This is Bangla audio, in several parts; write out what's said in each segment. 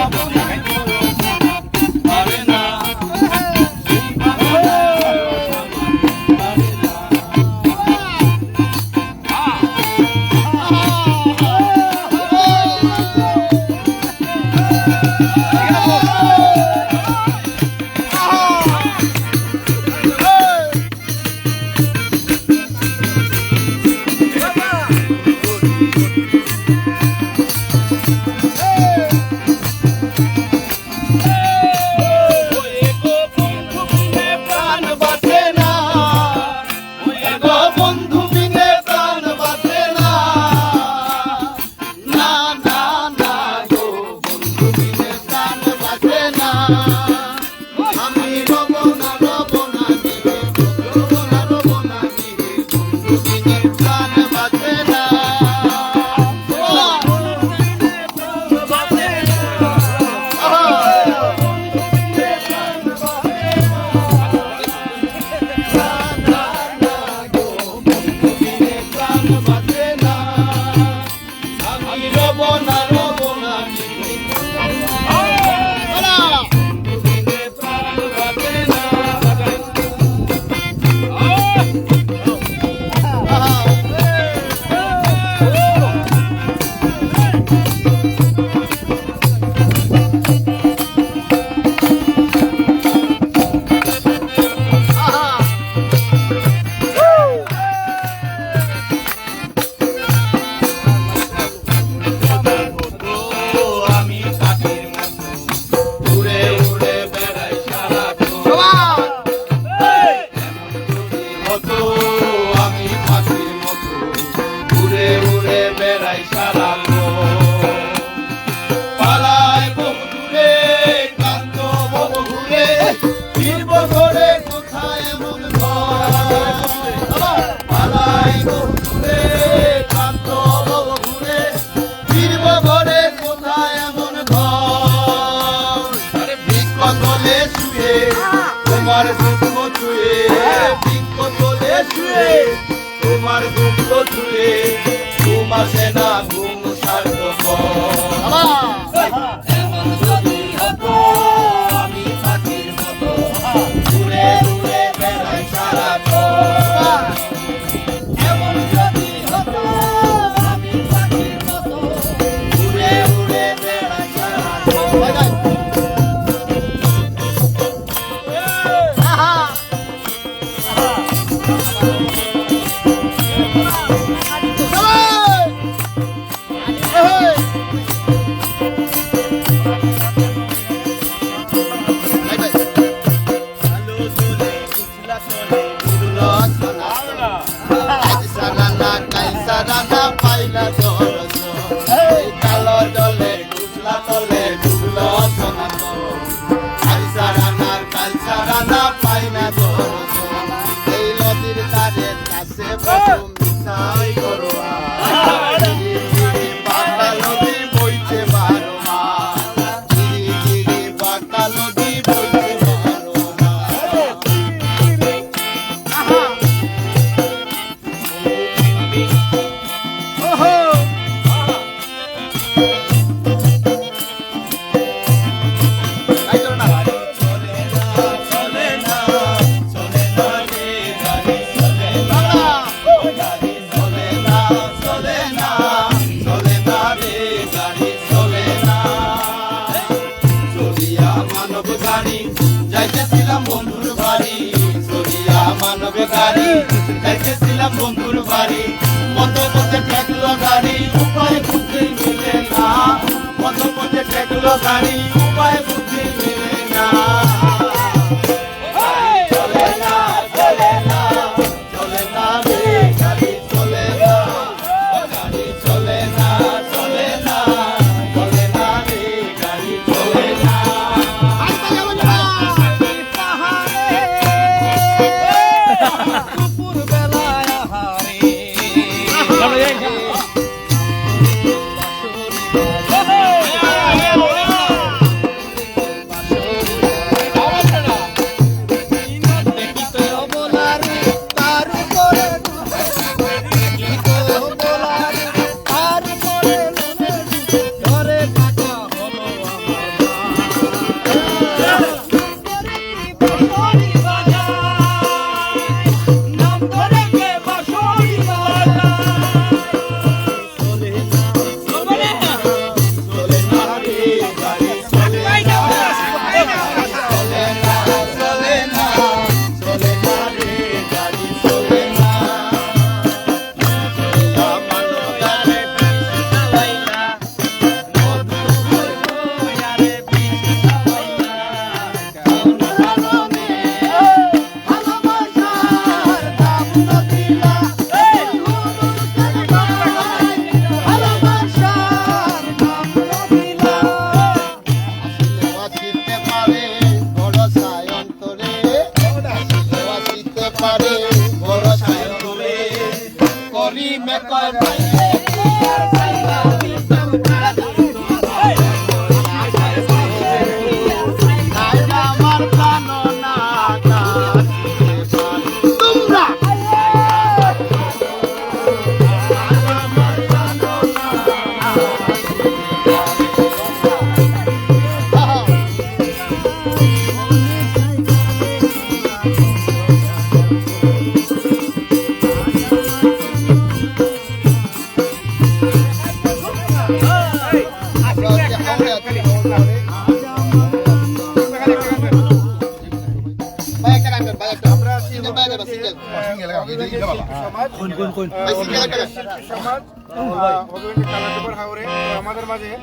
Let's go. তোমার দুঃখ ছুঁয়ে বিজ্ঞ তোলে ছুঁয়ে তোমার দুঃখ ছুঁয়ে ঘুম আসে না ঘুম সার্থক গাড়ি উপায় খুঁজতে মিলে না। পথ পথে গাড়ি।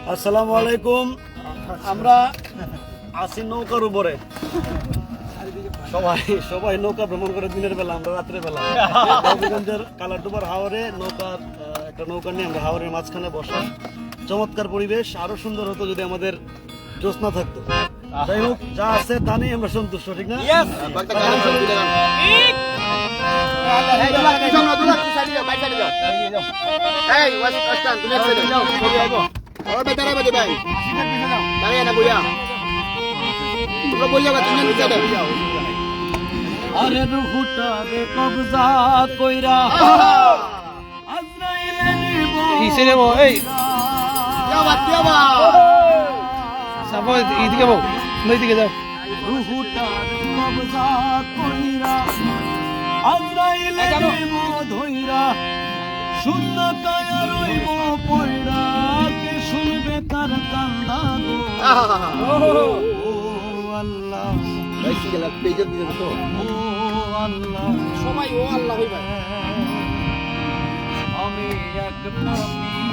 আসসালামু আলাইকুম আমরা আছি নৌকার উপরে সবাই সবাই নৌকা ভ্রমণ করে দিনের বেলা আমরা রাত্রে বেলা কালারডুবার হাওরে নৌকার একটা নৌকা নিয়ে আমরা হাওরের মাঝখানে বসা চমৎকার পরিবেশ আরও সুন্দর হতো যদি আমাদের জ্যোৎস্না থাকতো যাই হোক যা আছে তা নিয়ে আমরা সন্তুষ্ট ঠিক না আরে রুহুটা রে কবজা কইরা। আজরাইলে নিব কিসে নেব এই সাপো এইদিকে বউ এইদিকে যাও। রুহুটা রে কবজা কইরা। আজরাইলে নিব ধইরা। শূন্য কায়া রইব পয়রা কে শুনবে তার কান্দা ও আল্লাহ সবাই ও আল্লাহ। আমি এক পাপিষ্ঠ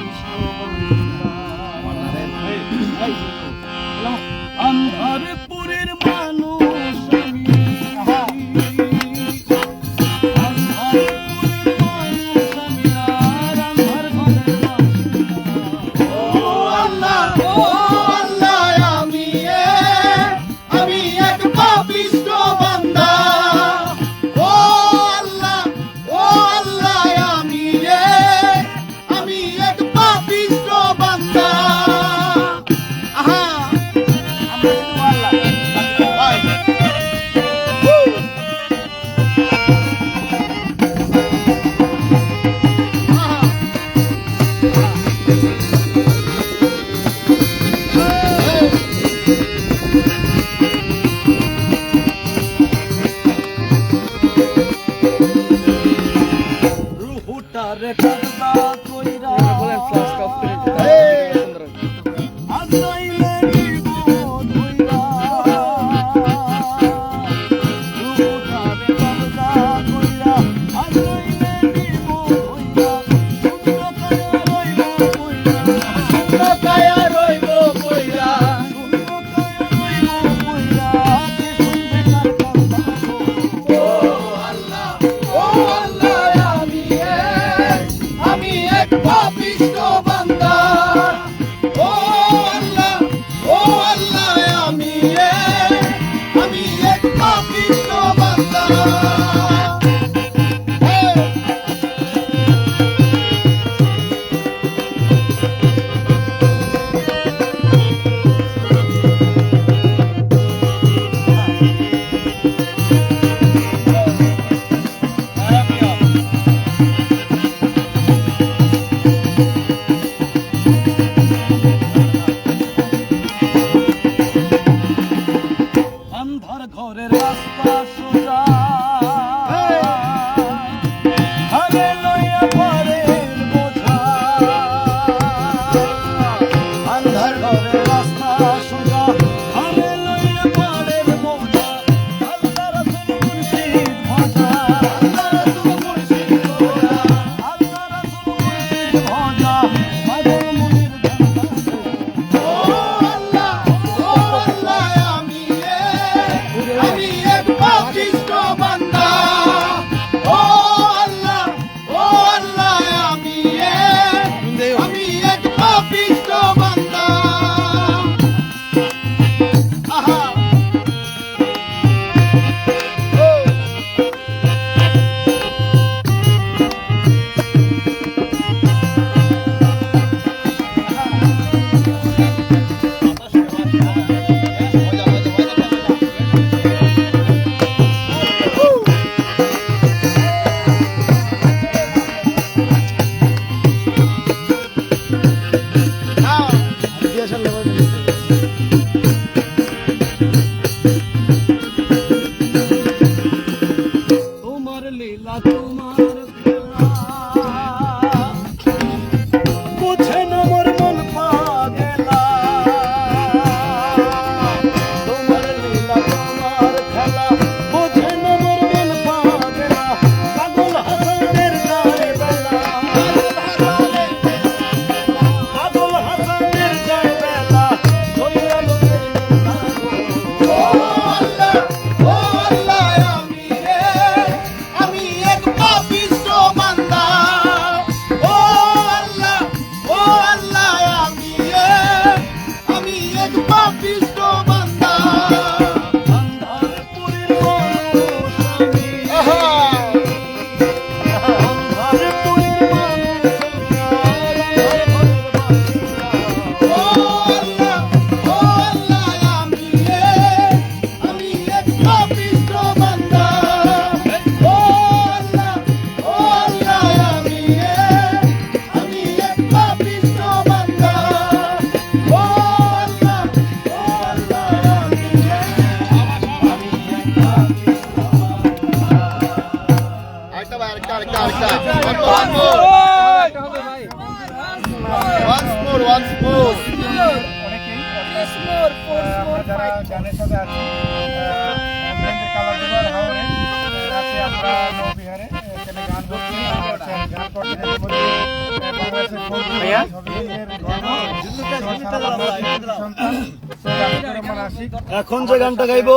এখন যে গানটা গাইব।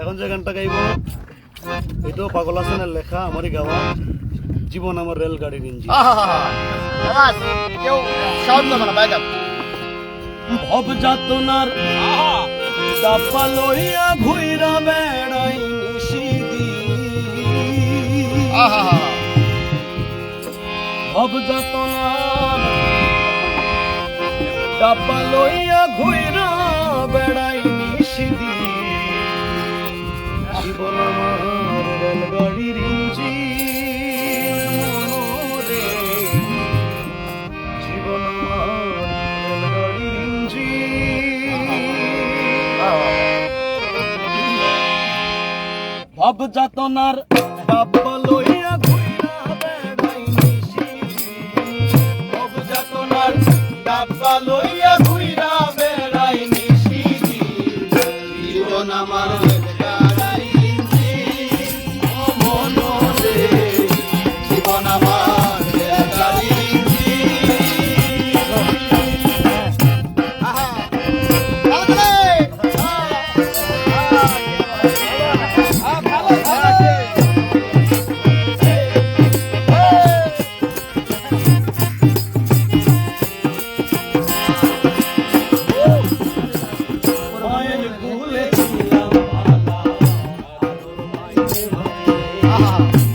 এখন যে গানটা গাইব এটাও পাগল হাসানের লেখা আমারই গাওয়া। জীবন আমার রেলগাড়ির ইঞ্জিন। ভব যাতনার দাপা লইয়া ঘুইরা বেড়াই নিশিদি ভবযতনা দাপা লইয়া ঘুইরা বেড়াই নিশিদি জীবন আমার রেলগাড়ির ইঞ্জিন। অবযাতনার বাবা লইয়া ঘুইরা বেড়াই নিশি। অবযাতনার বাবা লইয়া Wow.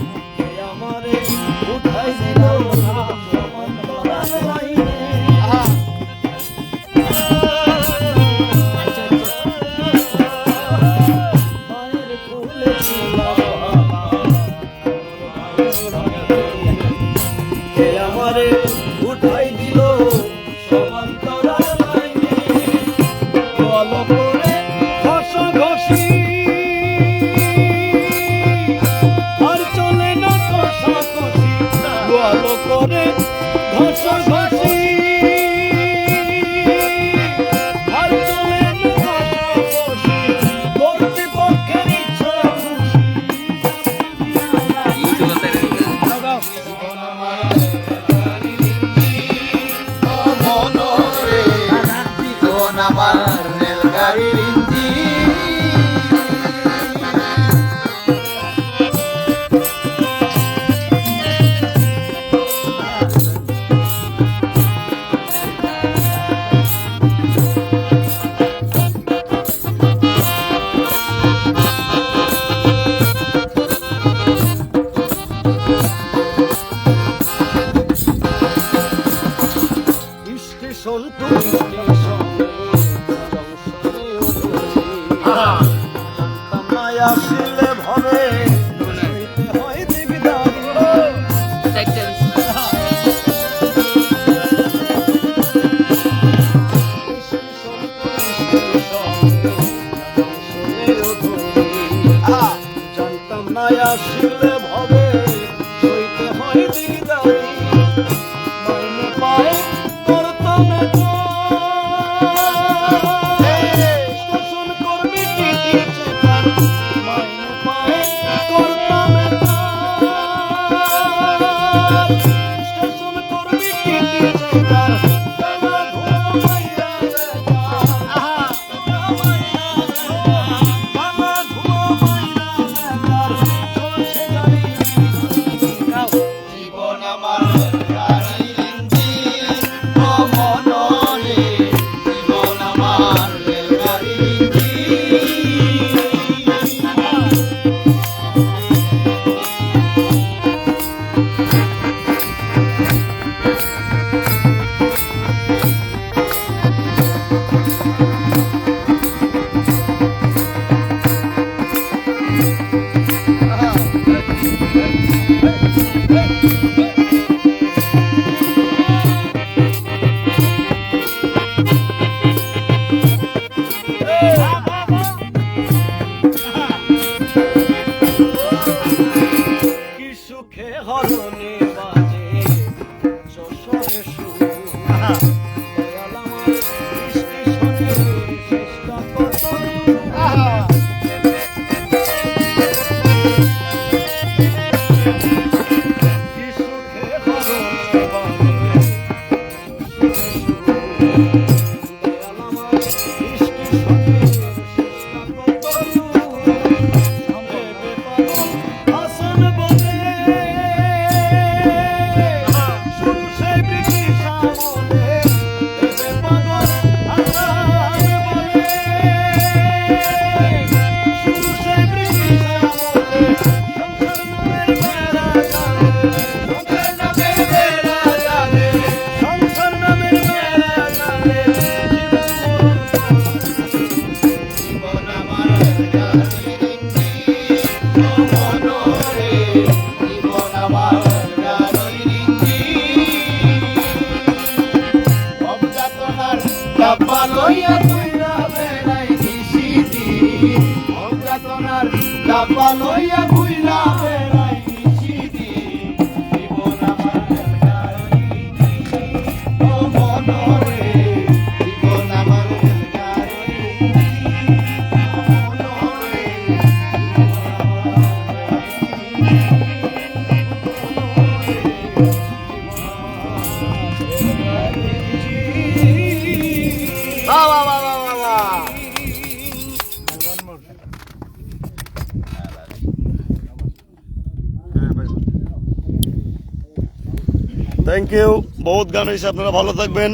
গান হয়েছে আপনারা ভালো থাকবেন।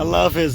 আল্লাহ হাফেজ।